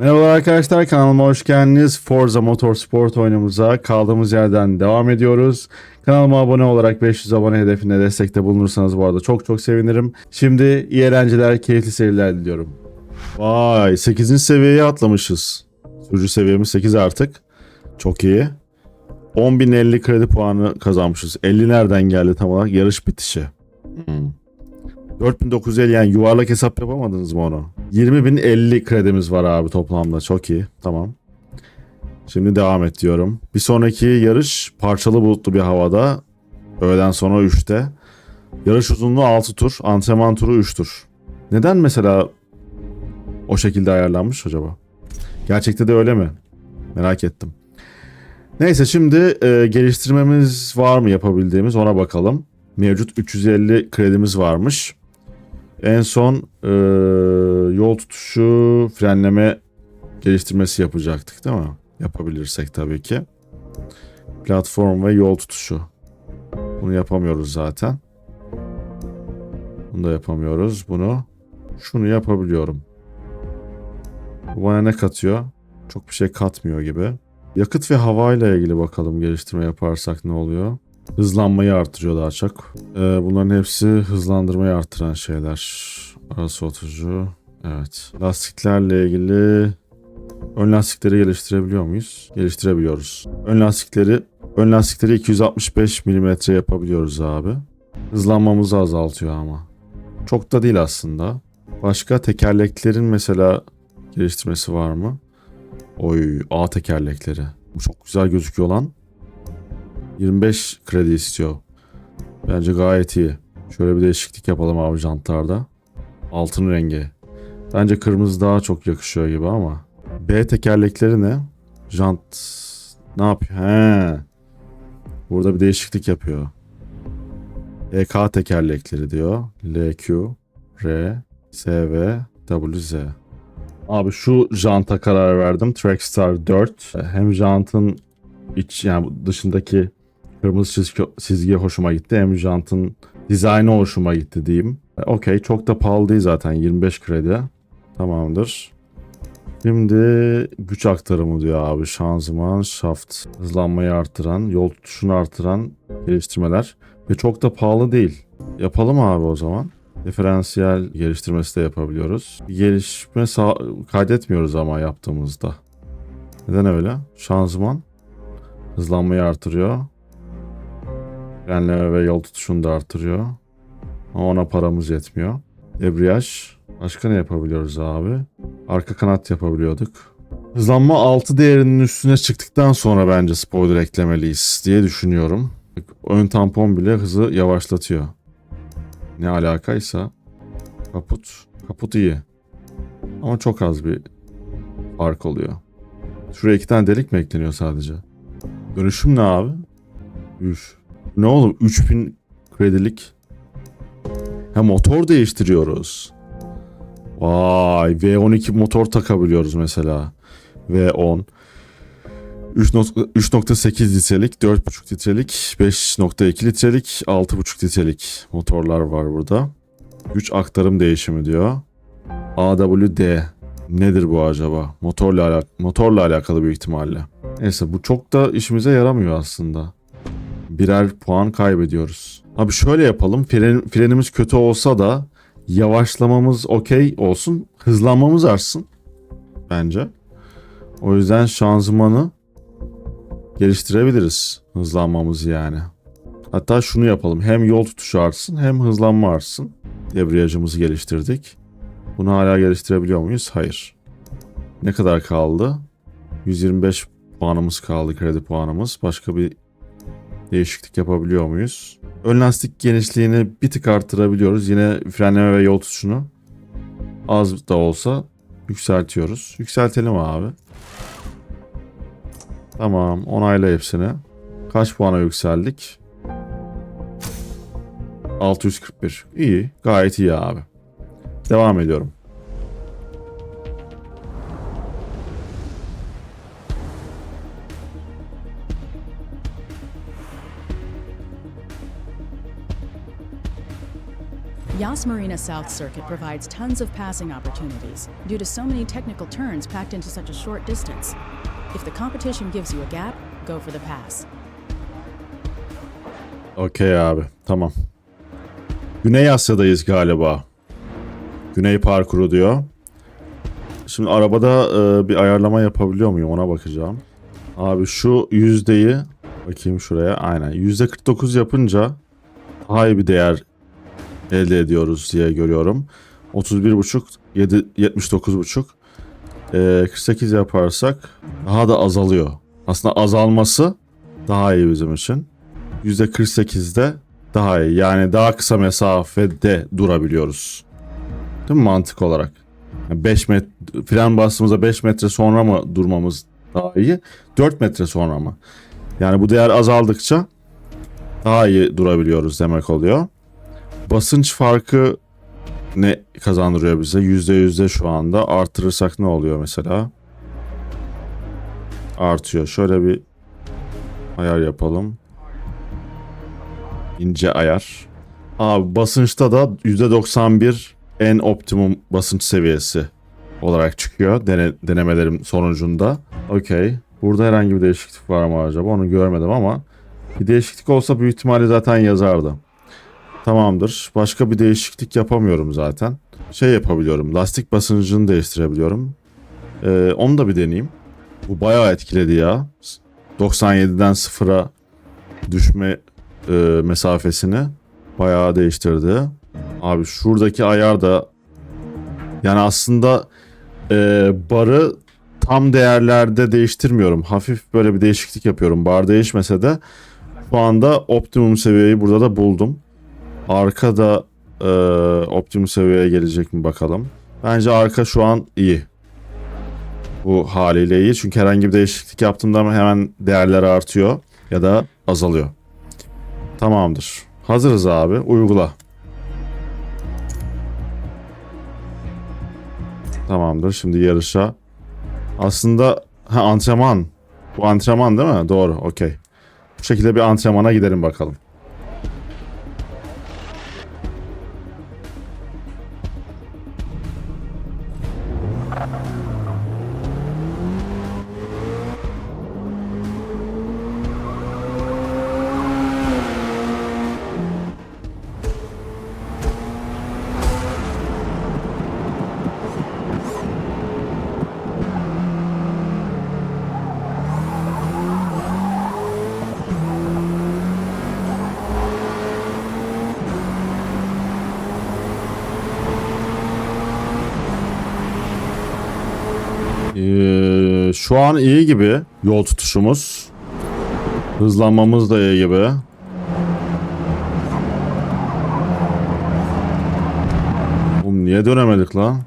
Merhabalar arkadaşlar kanalıma hoş geldiniz. Forza Motorsport oyunumuza kaldığımız yerden devam ediyoruz. Kanalıma abone olarak 500 abone hedefine destekte bulunursanız bu arada çok çok sevinirim. Şimdi iyi eğlenceler, keyifli seyirler diliyorum. Vay 8. seviyeye atlamışız. Sürücü seviyemiz 8 artık. Çok iyi. 10.050 kredi puanı kazanmışız. 50 nereden geldi tam olarak? Yarış bitişi. Hmm. 4950 yani yuvarlak hesap yapamadınız mı onu? 20.050 kredimiz var abi toplamda. Çok iyi. Tamam. Şimdi devam et diyorum. Bir sonraki yarış parçalı bulutlu bir havada. Öğleden sonra 3'te. Yarış uzunluğu 6 tur. Antrenman turu 3 tur. Neden mesela o şekilde ayarlanmış acaba? Gerçekte de öyle mi? Merak ettim. Neyse şimdi e, geliştirmemiz var mı yapabildiğimiz ona bakalım. Mevcut 350 kredimiz varmış. En son e, yol tutuşu frenleme geliştirmesi yapacaktık değil mi? Yapabilirsek tabii ki. Platform ve yol tutuşu. Bunu yapamıyoruz zaten. Bunu da yapamıyoruz. Bunu şunu yapabiliyorum. Bu bana ne katıyor? Çok bir şey katmıyor gibi. Yakıt ve hava ile ilgili bakalım geliştirme yaparsak ne oluyor? Hızlanmayı artırıyor daha çok. Ee, bunların hepsi hızlandırmayı artıran şeyler. Ara soğutucu. Evet. Lastiklerle ilgili ön lastikleri geliştirebiliyor muyuz? Geliştirebiliyoruz. Ön lastikleri ön lastikleri 265 mm yapabiliyoruz abi. Hızlanmamızı azaltıyor ama. Çok da değil aslında. Başka tekerleklerin mesela geliştirmesi var mı? Oy A tekerlekleri. Bu çok güzel gözüküyor lan. 25 kredi istiyor. Bence gayet iyi. Şöyle bir değişiklik yapalım abi jantlarda. Altın rengi. Bence kırmızı daha çok yakışıyor gibi ama. B tekerlekleri ne? Jant ne yapıyor? He. Burada bir değişiklik yapıyor. EK tekerlekleri diyor. LQ, R, SV, WZ. Abi şu janta karar verdim. Trackstar 4. Hem jantın iç yani dışındaki kırmızı çizgi, çizgi hoşuma gitti. Hem jantın dizaynı hoşuma gitti diyeyim. E, Okey çok da pahalı değil zaten 25 kredi. Tamamdır. Şimdi güç aktarımı diyor abi. Şanzıman, şaft, hızlanmayı artıran, yol tutuşunu artıran geliştirmeler. Ve çok da pahalı değil. Yapalım abi o zaman. Diferansiyel geliştirmesi de yapabiliyoruz. Gelişme kaydetmiyoruz ama yaptığımızda. Neden öyle? Şanzıman hızlanmayı artırıyor. Frenleme ve yol tutuşunu da artırıyor. Ama ona paramız yetmiyor. Debriyaj. Başka ne yapabiliyoruz abi? Arka kanat yapabiliyorduk. Hızlanma 6 değerinin üstüne çıktıktan sonra bence spoiler eklemeliyiz diye düşünüyorum. Ön tampon bile hızı yavaşlatıyor. Ne alakaysa. Kaput. Kaput iyi. Ama çok az bir fark oluyor. Şuraya iki tane delik mi ekleniyor sadece? Dönüşüm ne abi? Üf. Ne oğlum 3000 kredilik. Ha motor değiştiriyoruz. Vay V12 motor takabiliyoruz mesela. V10. 3.- 3.8 litrelik, 4.5 litrelik, 5.2 litrelik, 6.5 litrelik motorlar var burada. Güç aktarım değişimi diyor. AWD nedir bu acaba? Motorla alak motorla alakalı büyük ihtimalle. Neyse bu çok da işimize yaramıyor aslında. Birer puan kaybediyoruz. Abi şöyle yapalım. Fren, frenimiz kötü olsa da yavaşlamamız okey olsun. Hızlanmamız artsın. Bence. O yüzden şanzımanı geliştirebiliriz. Hızlanmamızı yani. Hatta şunu yapalım. Hem yol tutuşu artsın hem hızlanma artsın. Debriyajımızı geliştirdik. Bunu hala geliştirebiliyor muyuz? Hayır. Ne kadar kaldı? 125 puanımız kaldı kredi puanımız. Başka bir değişiklik yapabiliyor muyuz? Ön lastik genişliğini bir tık arttırabiliyoruz. Yine frenleme ve yol tutuşunu az da olsa yükseltiyoruz. Yükseltelim abi. Tamam onayla hepsini. Kaç puana yükseldik? 641. İyi. Gayet iyi abi. Devam ediyorum. Yas Marina South Circuit provides tons of passing opportunities due to so many technical turns packed into such a short distance. If the competition gives you a gap, go for the pass. Okey abi. Tamam. Güney Asya'dayız galiba. Güney parkuru diyor. Şimdi arabada e, bir ayarlama yapabiliyor muyum ona bakacağım. Abi şu yüzdeyi bakayım şuraya. Aynen. Yüzde 49 yapınca daha iyi bir değer elde ediyoruz diye görüyorum. 31.5 7 79.5 e, 48 yaparsak daha da azalıyor. Aslında azalması daha iyi bizim için. %48'de daha iyi. Yani daha kısa mesafede durabiliyoruz. Değil mi mantık olarak? 5 metre fren bastığımızda 5 metre sonra mı durmamız daha iyi? 4 metre sonra mı? Yani bu değer azaldıkça daha iyi durabiliyoruz demek oluyor. Basınç farkı ne kazandırıyor bize? %yüzde şu anda. Artırırsak ne oluyor mesela? Artıyor. Şöyle bir ayar yapalım ince ayar. Abi basınçta da %91 en optimum basınç seviyesi olarak çıkıyor dene, denemelerim sonucunda. Okey. Burada herhangi bir değişiklik var mı acaba? Onu görmedim ama bir değişiklik olsa büyük ihtimalle zaten yazardı. Tamamdır. Başka bir değişiklik yapamıyorum zaten. Şey yapabiliyorum. Lastik basıncını değiştirebiliyorum. Ee, onu da bir deneyeyim. Bu bayağı etkiledi ya. 97'den 0'a düşme e, mesafesini bayağı değiştirdi. Abi şuradaki ayar da yani aslında e, barı tam değerlerde değiştirmiyorum. Hafif böyle bir değişiklik yapıyorum. Bar değişmese de şu anda optimum seviyeyi burada da buldum. Arka da e, optimum seviyeye gelecek mi bakalım. Bence arka şu an iyi. Bu haliyle iyi. Çünkü herhangi bir değişiklik yaptığımda hemen değerler artıyor ya da azalıyor. Tamamdır. Hazırız abi. Uygula. Tamamdır. Şimdi yarışa. Aslında ha, antrenman. Bu antrenman değil mi? Doğru. Okey. Bu şekilde bir antrenmana gidelim bakalım. Şu an iyi gibi yol tutuşumuz. Hızlanmamız da iyi gibi. Oğlum niye dönemedik lan?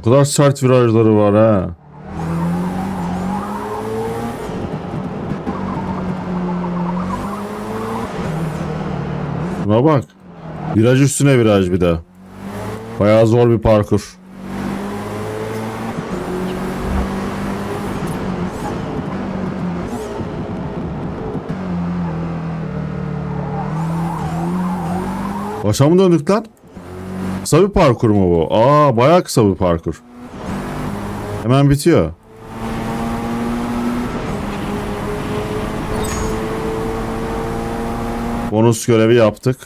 O kadar sert virajları var ha. Şuna bak. Viraj üstüne viraj bir de. Bayağı zor bir parkur. Başa mı döndük lan? Kısa bir parkur mu bu? Aa bayağı kısa bir parkur. Hemen bitiyor. Bonus görevi yaptık.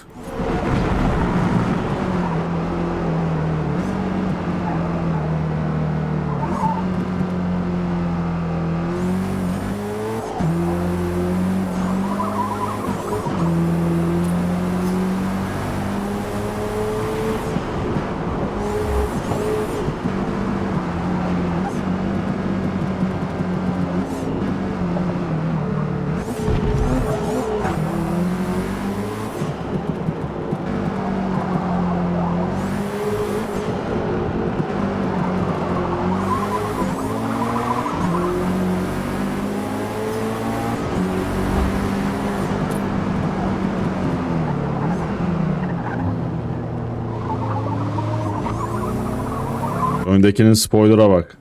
Öndekinin spoiler'a bak.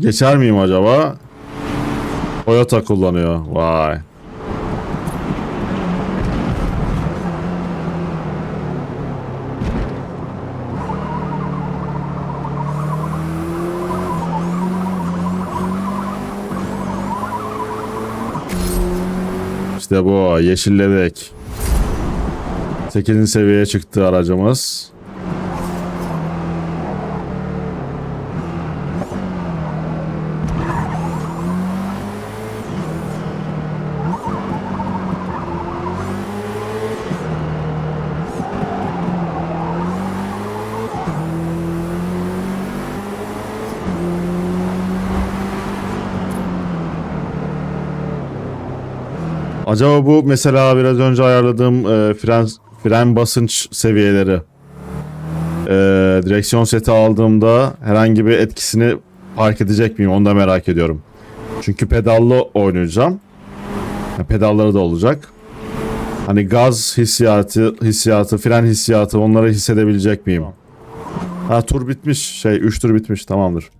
Geçer miyim acaba? Toyota kullanıyor. Vay. İşte bu yeşilledik. 8. seviyeye çıktı aracımız. Acaba bu mesela biraz önce ayarladığım e, fren fren basınç seviyeleri e, direksiyon seti aldığımda herhangi bir etkisini fark edecek miyim onu da merak ediyorum. Çünkü pedallı oynayacağım. Ya pedalları da olacak. Hani gaz hissiyatı, hissiyatı, fren hissiyatı onları hissedebilecek miyim? Ha tur bitmiş. Şey 3 tur bitmiş tamamdır.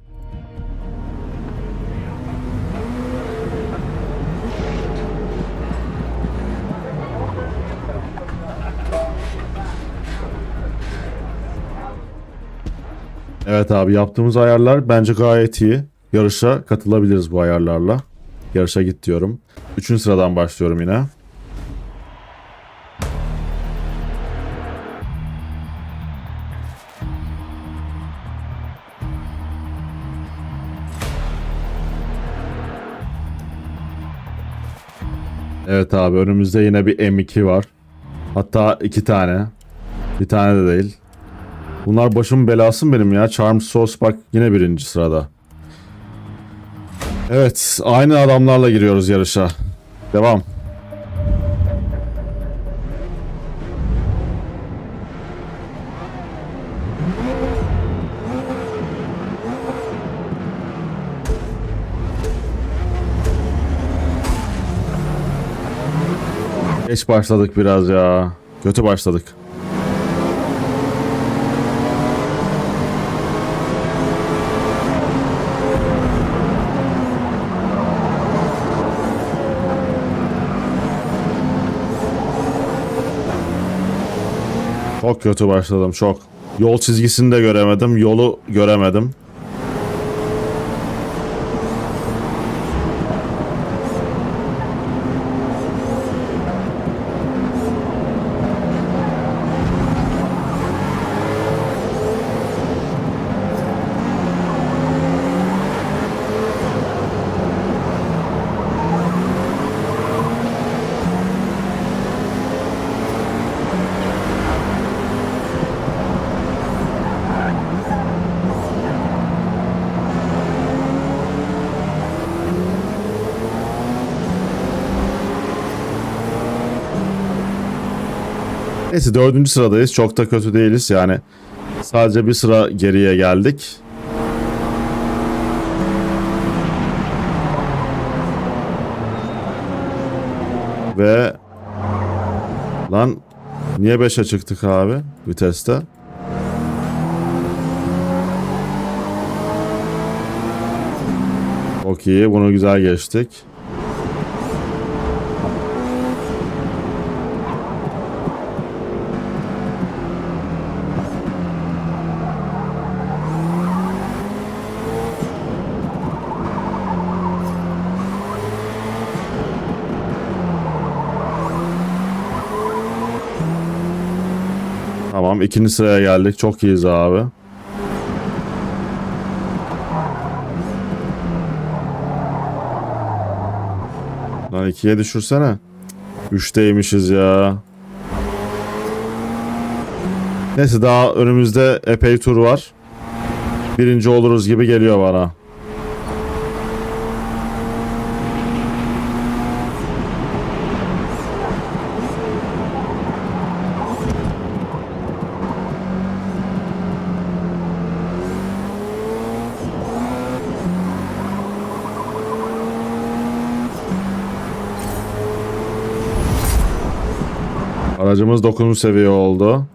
Evet abi yaptığımız ayarlar bence gayet iyi. Yarışa katılabiliriz bu ayarlarla. Yarışa git diyorum. Üçüncü sıradan başlıyorum yine. Evet abi önümüzde yine bir M2 var. Hatta iki tane. Bir tane de değil. Bunlar başımın belası benim ya? Charm Sauce bak yine birinci sırada. Evet aynı adamlarla giriyoruz yarışa. Devam. Geç başladık biraz ya. Kötü başladık. Çok kötü başladım çok. Yol çizgisini de göremedim. Yolu göremedim. Neyse dördüncü sıradayız. Çok da kötü değiliz yani. Sadece bir sıra geriye geldik. Ve lan niye 5'e çıktık abi viteste? Çok iyi. Bunu güzel geçtik. Tamam ikinci sıraya geldik. Çok iyiyiz abi. Lan ikiye düşürsene. Üçteymişiz ya. Neyse daha önümüzde epey tur var. Birinci oluruz gibi geliyor bana. Aracımız 9. seviye oldu.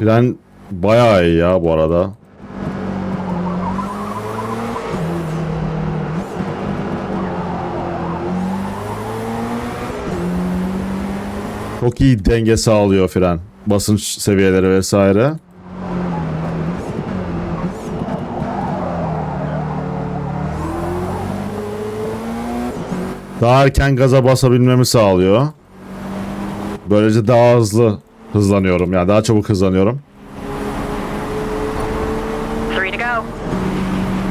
Fren bayağı iyi ya bu arada. Çok iyi denge sağlıyor fren. Basınç seviyeleri vesaire. Daha erken gaza basabilmemi sağlıyor. Böylece daha hızlı hızlanıyorum. Yani daha çabuk hızlanıyorum.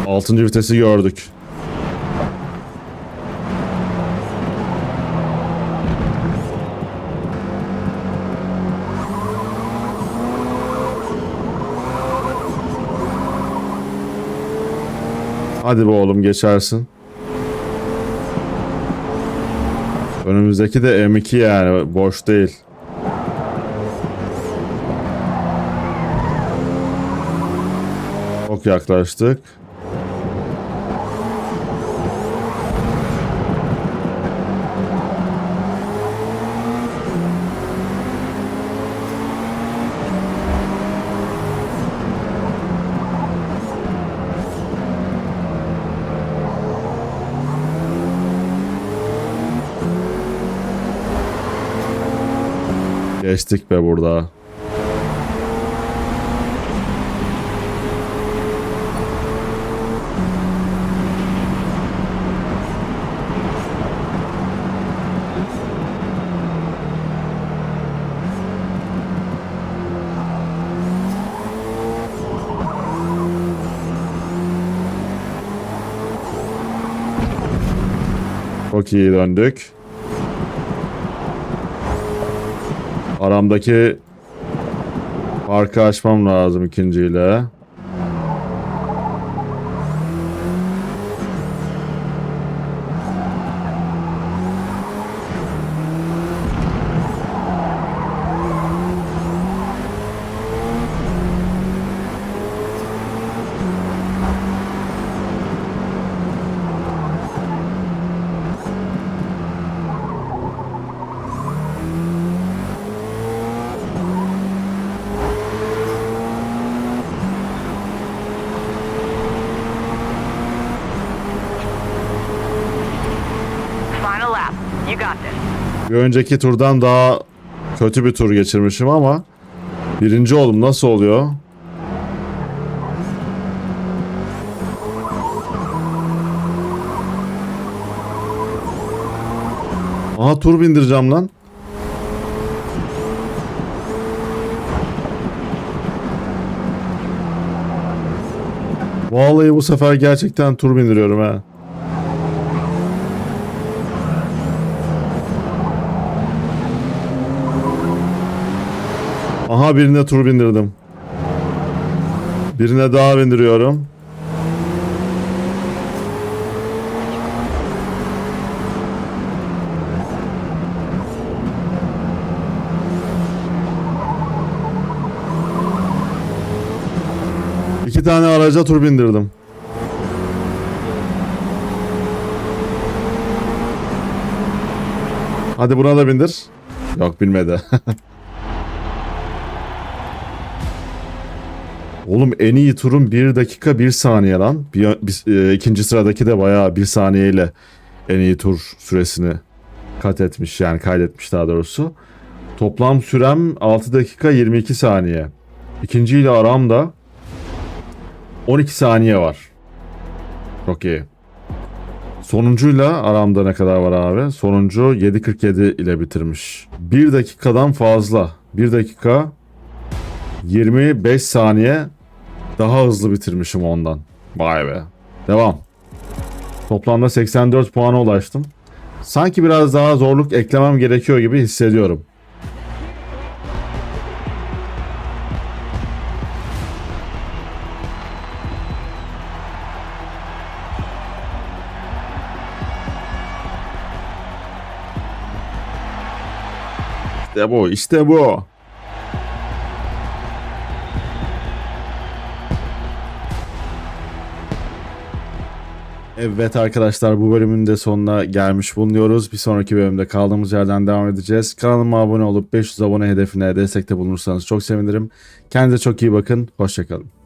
6. vitesi gördük. Hadi be oğlum geçersin. Önümüzdeki de M2 yani boş değil. Çok yaklaştık. Geçtik be burada. Çok iyi döndük. Aramdaki farkı açmam lazım ikinciyle. Bir önceki turdan daha kötü bir tur geçirmişim ama birinci oldum. Nasıl oluyor? Aha tur bindireceğim lan. Vallahi bu sefer gerçekten tur bindiriyorum ha. Aha birine tur bindirdim. Birine daha bindiriyorum. İki tane araca tur bindirdim. Hadi buna da bindir. Yok binmedi. Oğlum en iyi turun 1 dakika 1 saniye lan. Bir, bir- e, ikinci sıradaki de bayağı 1 saniyeyle en iyi tur süresini kat etmiş yani kaydetmiş daha doğrusu. Toplam sürem 6 dakika 22 saniye. İkinci ile aramda 12 saniye var. Çok iyi. Sonuncuyla aramda ne kadar var abi? Sonuncu 7.47 ile bitirmiş. 1 dakikadan fazla. 1 dakika 25 saniye daha hızlı bitirmişim ondan. Vay be. Devam. Toplamda 84 puana ulaştım. Sanki biraz daha zorluk eklemem gerekiyor gibi hissediyorum. İşte bu, işte bu. Evet arkadaşlar bu bölümün de sonuna gelmiş bulunuyoruz. Bir sonraki bölümde kaldığımız yerden devam edeceğiz. Kanalıma abone olup 500 abone hedefine destekte bulunursanız çok sevinirim. Kendinize çok iyi bakın. Hoşçakalın.